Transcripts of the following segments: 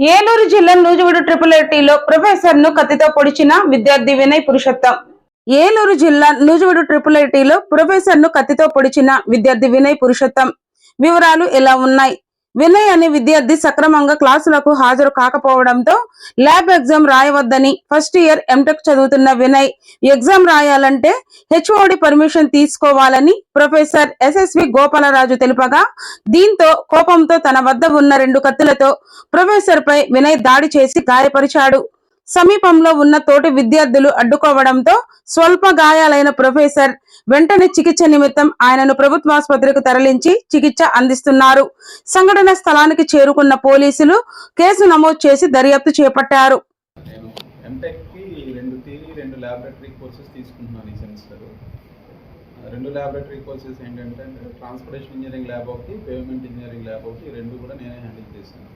ఏలూరు జిల్లా నూజివీడు ట్రిపుల్ ఐటీలో ప్రొఫెసర్ను కత్తితో పొడిచిన విద్యార్థి వినయ్ పురుషోత్తం. ఏలూరు జిల్లా నూజివీడు ట్రిపుల్ ఐటీలో ప్రొఫెసర్ను కత్తితో పొడిచిన విద్యార్థి వినయ్ పురుషోత్తం. వివరాలు ఎలా ఉన్నాయి? వినయ్ అనే విద్యార్థి సక్రమంగా క్లాసులకు హాజరు కాకపోవడంతో ల్యాబ్ ఎగ్జామ్ రాయవద్దని ఫస్ట్ ఇయర్ ఎంటెక్ చదువుతున్న వినయ్ ఎగ్జామ్ రాయాలంటే హెచ్ఓడి పర్మిషన్ తీసుకోవాలని ప్రొఫెసర్ ఎస్ఎస్వి గోపాలరాజు తెలుపగా దీంతో కోపంతో తన వద్ద ఉన్న రెండు కత్తులతో ప్రొఫెసర్ పై వినయ్ దాడి చేసి గాయపరిచాడు. సమీపంలో ఉన్న తోటి విద్యార్థులు అడ్డుకోవడంతో స్వల్ప గాయాలైన ప్రొఫెసర్ వెంటనే చికిత్స నిమిత్తం ఆయనను ప్రభుత్వ ఆసుపత్రికి తరలించి చికిత్స అందిస్తున్నారు. సంఘటన స్థలానికి చేరుకున్న పోలీసులు కేసు నమోదు చేసి దర్యాప్తు చేపట్టారు. రెండు ల్యాబొరేటరీ కోర్సెస్ తీసుకుంటున్నాను ఈ ఏంటంటే ట్రాన్స్పోర్టేషన్ ఇంజనీరింగ్ ల్యాబ్ ఒకటి పేమెంట్ ఇంజనీరింగ్ ల్యాబ్ ఒకటి రెండు కూడా నేనే హ్యాండిల్ చేశాను.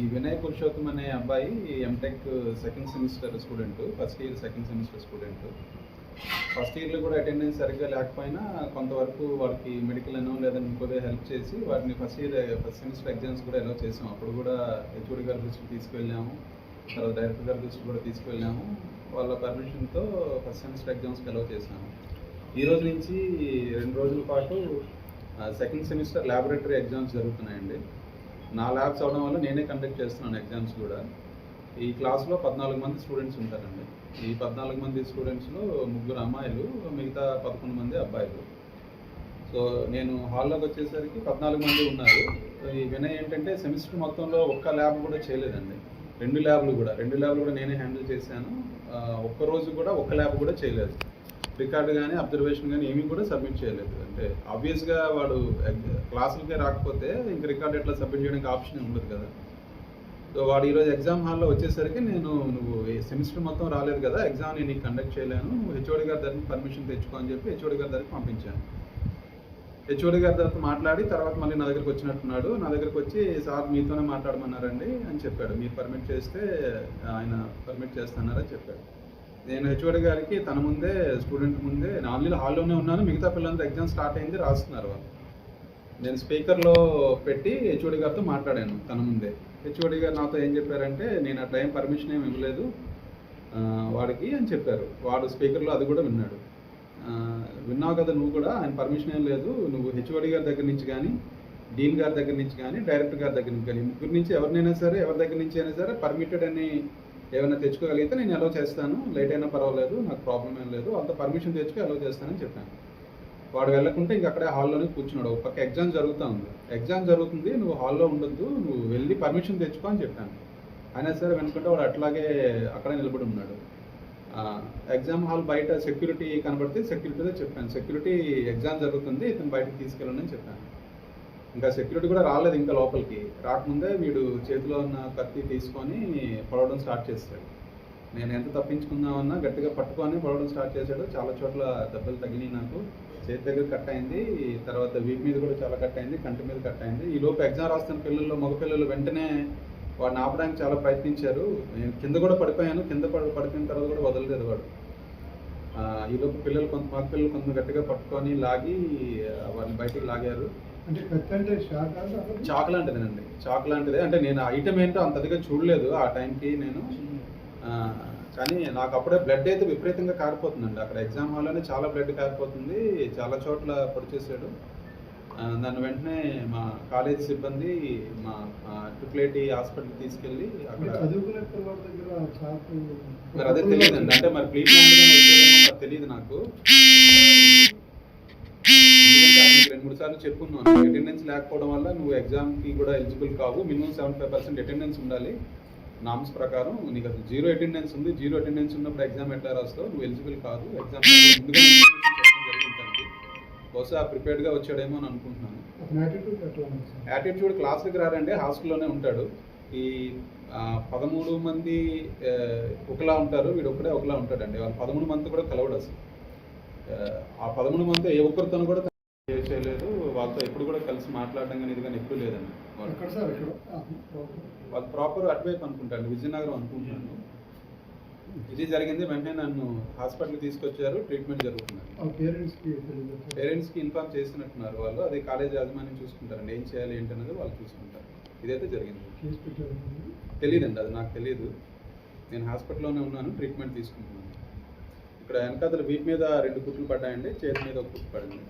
ఈ వినయ్ పురుషోత్తం అనే అబ్బాయి MTech second semester student first year second semester student first ఇయర్లో కూడా అటెండెన్స్ సరిగ్గా లేకపోయినా కొంతవరకు వాడికి మెడికల్ అనో లేదా ఇంకోదే హెల్ప్ చేసి వాటిని first year first semester exams కూడా ఎలా చేసాం. అప్పుడు కూడా హెచ్ఓడి గారి దృష్టికి తీసుకువెళ్ళాము. తర్వాత డైరెక్టర్ గారి దృష్టికి కూడా తీసుకువెళ్ళాము. వాళ్ళ పర్మిషన్తో ఫస్ట్ సెమిస్టర్ ఎగ్జామ్స్కి ఎలా చేసాము. ఈ రోజు నుంచి రెండు రోజుల పాటు సెకండ్ సెమిస్టర్ ల్యాబొరేటరీ ఎగ్జామ్స్ జరుగుతున్నాయండి. నా ల్యాబ్స్ అవడం వల్ల నేనే కండక్ట్ చేస్తున్నాను ఎగ్జామ్స్ కూడా. ఈ క్లాస్లో పద్నాలుగు మంది స్టూడెంట్స్ ఉంటారండి. ఈ పద్నాలుగు మంది స్టూడెంట్స్లో ముగ్గురు అమ్మాయిలు మిగతా పదకొండు మంది అబ్బాయిలు. సో నేను హాల్లోకి వచ్చేసరికి పద్నాలుగు మంది ఉన్నారు. ఈ వినయ్ ఏంటంటే సెమిస్టర్ మొత్తంలో ఒక్క ల్యాబ్ కూడా చేయలేదండి. రెండు ల్యాబ్లు కూడా రెండు ల్యాబ్లు కూడా నేనే హ్యాండిల్ చేశాను. ఒక్క రోజు కూడా ఒక్క ల్యాబ్ కూడా చేయలేదు. రికార్డు కానీ అబ్జర్వేషన్ కానీ ఏమీ కూడా సబ్మిట్ చేయలేదు. అంటే ఆబ్వియస్గా వాడు క్లాసులకే రాకపోతే ఇంక రికార్డ్ ఎట్లా సబ్మిట్ చేయడానికి ఆప్షన్ ఉండదు కదా. సో వాడు ఈరోజు ఎగ్జామ్ హాల్లో వచ్చేసరికి నేను నువ్వు ఈ సెమిస్టర్ మొత్తం రాలేదు కదా ఎగ్జామ్ నేను కండక్ట్ చేయలేను హెచ్ఓడి గారి దగ్గర పర్మిషన్ తెచ్చుకో అని చెప్పి హెచ్ఓడి గారి దగ్గరికి పంపించాను. హెచ్ఓడి గారి దగ్గర మాట్లాడి తర్వాత మళ్ళీ నా దగ్గరికి వచ్చినట్టున్నాడు. నా దగ్గరికి వచ్చి సార్ మీతోనే మాట్లాడమన్నారండి అని చెప్పాడు. మీరు పర్మిట్ చేస్తే ఆయన పర్మిట్ చేస్తున్నారని చెప్పాడు. నేను హెచ్ఓడి గారికి తన ముందే స్టూడెంట్ ముందే ఆన్లైన్ హాల్లోనే ఉన్నాను. మిగతా పిల్లలంతా ఎగ్జామ్ స్టార్ట్ అయింది రాస్తున్నారు వాళ్ళు. నేను స్పీకర్లో పెట్టి హెచ్ఓడి గారితో మాట్లాడాను తన ముందే. హెచ్ఓడి గారు నాతో ఏం చెప్పారంటే నేను అట్లా ఏం పర్మిషన్ ఏమి ఇవ్వలేదు వాడికి అని చెప్పారు. వాడు స్పీకర్లో అది కూడా విన్నాడు. విన్నావు కదా నువ్వు కూడా ఆయన పర్మిషన్ ఏం లేదు. నువ్వు హెచ్ఓడి గారి దగ్గర నుంచి కానీ డీన్ గారి దగ్గర నుంచి కానీ డైరెక్టర్ గారి దగ్గర నుంచి కానీ ముగ్గురు నుంచి ఎవరినైనా సరే ఎవరి దగ్గర నుంచి అయినా సరే పర్మిటెడ్ అని ఏమైనా తెచ్చుకోగలిగితే నేను అలో చేస్తాను. లేట్ అయినా పర్వాలేదు నాకు ప్రాబ్లం ఏం లేదు. అంత పర్మిషన్ తెచ్చుకో అలో చేస్తానని చెప్పాను. వాడు వెళ్ళకుంటే ఇంక అక్కడే హాల్లోనే కూర్చున్నాడు. ఒక పక్క ఎగ్జామ్ జరుగుతూ ఉంది. ఎగ్జామ్ జరుగుతుంది నువ్వు హాల్లో ఉండొద్దు నువ్వు వెళ్ళి పర్మిషన్ తెచ్చుకో అని చెప్పాను. అయినా సరే వెనుకుంటే వాడు అట్లాగే అక్కడే నిలబడి ఉన్నాడు. ఎగ్జామ్ హాల్ బయట సెక్యూరిటీ కనబడితే సెక్యూరిటీతో చెప్పాను. సెక్యూరిటీ ఎగ్జామ్ జరుగుతుంది ఇతను బయటకు తీసుకెళ్ళండి అని చెప్పాను. ఇంకా సెక్యూరిటీ కూడా రాలేదు ఇంకా లోపలికి. రాకముందే వీడు చేతిలో ఉన్న కత్తి తీసుకొని పొడవడం స్టార్ట్ చేశాడు. నేను ఎంత తప్పించుకుందామన్నా గట్టిగా పట్టుకొని పొడవడం స్టార్ట్ చేశాడు. చాలా చోట్ల దెబ్బలు తగిలినాయి నాకు. చేతి దగ్గర కట్ అయింది. తర్వాత వీప్ మీద కూడా చాలా కట్ అయింది. కంటి మీద కట్ అయింది. ఈ లోపు ఎగ్జామ్ రాస్తున్న పిల్లలు మగ పిల్లలు వెంటనే వాడిని ఆపడానికి చాలా ప్రయత్నించారు. నేను కింద కూడా పడిపోయాను. కింద పడి పడిపోయిన తర్వాత కూడా వదలలేదు వాడు. ఈలోపు పిల్లలు కొంత మగ పిల్లలు కొంత గట్టిగా పట్టుకొని లాగి వాడిని బయటికి లాగారు. అంటే కత్తి చాక్ లాంటిదేనండి చాక్ లాంటిదే అంటే నేను ఐటమ్ ఏంటో అంతదిగా చూడలేదు ఆ టైంకి నేను. కానీ నాకు అప్పుడే బ్లడ్ అయితే విపరీతంగా కారిపోతుందండి. అక్కడ ఎగ్జామ్ హాల్లోనే చాలా బ్లడ్ కారిపోతుంది. చాలా చోట్ల పొడి చేశాడు. ఆ, దాన్ని వెంటనే మా కాలేజీ సిబ్బంది మా ట్రిపుల్ ఐటీ హాస్పిటల్కి తీసుకెళ్ళి అక్కడ మరి అదే తెలియదండి. అంటే మరి ప్లీజ్ తెలియదు నాకు. మూడు సార్లు చెప్పుకున్నాను అటెండెన్స్ లేకపోవడం వల్ల నువ్వు ఎగ్జామ్కి కూడా ఎలిజిబుల్ కావు. Minimum seventy five percent attendance ఉండాలి. నామ్స్ ప్రకారం నీకు అసలు జీరో అటెండెన్స్ ఉంది. జీరో అటెండెన్స్ ఉన్నప్పుడు ఎగ్జామ్ ఎట్లా రాస్తావు? నువ్వు ఎలిజిబుల్ కాదు. ఎగ్జామ్ బహుశా ప్రిపేర్డ్గా వచ్చాడేమో అని అనుకుంటున్నాను. యాటిట్యూడ్ క్లాస్కి రాడండి హాస్టల్లోనే ఉంటాడు. ఈ పదమూడు మంది ఒకలా ఉంటారు. వీడు ఒకడే ఒకలా ఉంటాడండి. వాళ్ళు పదమూడు మంది కూడా కలవడు అసలు. ఆ, పదమూడు మంది ఏ ఒక్కరితోనూ కూడా చేయలేదు వాళ్ళతో ఎప్పుడు కూడా కలిసి మాట్లాడడం కానీ ఇది కానీ ఎప్పుడు లేదండి. వాళ్ళు ప్రాపర్ అటువైపు అనుకుంటాను విజయనగరం అనుకుంటున్నాను. ఇది జరిగింది. వెంటనే నన్ను హాస్పిటల్కి తీసుకొచ్చారు. ట్రీట్మెంట్ జరుగుతుంది. తెలియదు పేరెంట్స్కి ఇన్ఫార్మ్ చేసినట్టున్నారు వాళ్ళు. అది కాలేజ్ యాజమాన్యం చూసుకుంటారండి. ఏం చేయాలి ఏంటనేది వాళ్ళు చూసుకుంటారు. ఇదైతే జరిగింది. తెలియదండి అది నాకు తెలియదు నేను హాస్పిటల్లోనే ఉన్నాను. ట్రీట్మెంట్ తీసుకుంటున్నాను. ఇక్కడ వెనకాతల వీప్ మీద రెండు కుట్లు పడ్డాయండి. చేతి మీద ఒక కుట్లు పడింది.